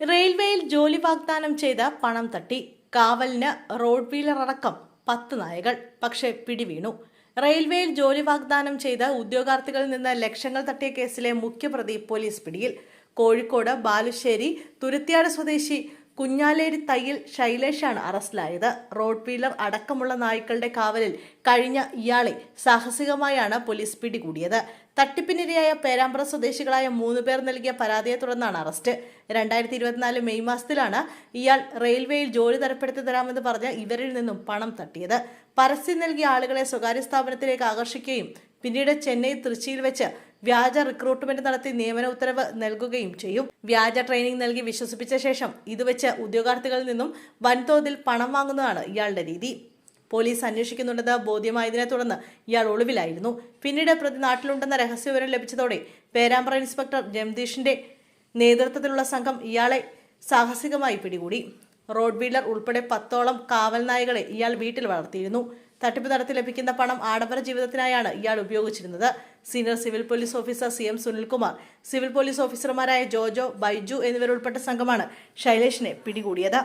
റെയിൽവേയിൽ ജോലി വാഗ്ദാനം ചെയ്ത് പണം തട്ടി. കാവലിന് റോഡ് വീലർ അടക്കം പത്ത് നായകൾ. പക്ഷേ പിടിവീണു. റെയിൽവേയിൽ ജോലി വാഗ്ദാനം ചെയ്ത് ഉദ്യോഗാർത്ഥികളിൽ നിന്ന് ലക്ഷങ്ങൾ തട്ടിയ കേസിലെ മുഖ്യപ്രതി പോലീസ് പിടിയിൽ. കോഴിക്കോട് ബാലുശ്ശേരി തുരുത്തിയാട് സ്വദേശി കുഞ്ഞാലേരി തയ്യിൽ ശൈലേഷാണ് അറസ്റ്റിലായത്. റോഡ് വീലർ അടക്കമുള്ള നായ്ക്കളുടെ കാവലിൽ കഴിഞ്ഞ ഇയാളെ സാഹസികമായാണ് പോലീസ് പിടികൂടിയത്. തട്ടിപ്പിനിരയായ പേരാമ്പ്ര സ്വദേശികളായ മൂന്ന് പേർ നൽകിയ പരാതിയെ തുടർന്നാണ് അറസ്റ്റ്. രണ്ടായിരത്തി ഇരുപത്തിനാല് മെയ് മാസത്തിലാണ് ഇയാൾ റെയിൽവേയിൽ ജോലി തരപ്പെടുത്തി തരാമെന്ന് പറഞ്ഞ് ഇവരിൽ നിന്നും പണം തട്ടിയത്. പരസ്യം നൽകിയ ആളുകളെ സ്വകാര്യ സ്ഥാപനത്തിലേക്ക് ആകർഷിക്കുകയും പിന്നീട് ചെന്നൈ തൃച്ചിയിൽ വെച്ച് വ്യാജ റിക്രൂട്ട്മെന്റ് നടത്തി നിയമന ഉത്തരവ് നൽകുകയും ചെയ്യും. വ്യാജ ട്രെയിനിങ് നൽകി വിശ്വസിപ്പിച്ച ശേഷം ഇത് വെച്ച് ഉദ്യോഗാർത്ഥികളിൽ നിന്നും വൻതോതിൽ പണം വാങ്ങുന്നതാണ് ഇയാളുടെ രീതി. പോലീസ് അന്വേഷിക്കുന്നുണ്ടെന്ന് ബോധ്യമായതിനെ തുടർന്ന് ഇയാൾ ഒളിവിലായിരുന്നു. പിന്നീട് പ്രതി നാട്ടിലുണ്ടെന്ന രഹസ്യവിവരം ലഭിച്ചതോടെ പേരാമ്പ്ര ഇൻസ്പെക്ടർ ജംദീഷിന്റെ നേതൃത്വത്തിലുള്ള സംഘം ഇയാളെ സാഹസികമായി പിടികൂടി. റോഡ് വീലർ ഉൾപ്പെടെ പത്തോളം കാവൽ നായകളെ ഇയാൾ വീട്ടിൽ വളർത്തിയിരുന്നു. തട്ടിപ്പ് നടത്തി ലഭിക്കുന്ന പണം ആഡംബര ജീവിതത്തിനായാണ് ഇയാൾ ഉപയോഗിച്ചിരുന്നത്. Senior civil police officer C M Sunilkumar civil police ഓഫീസർമാരായ ജോജോ ബൈജു എന്നിവരുൾപ്പെട്ട സംഘമാണ് ശൈലേഷിനെ പിടികൂടിയത്.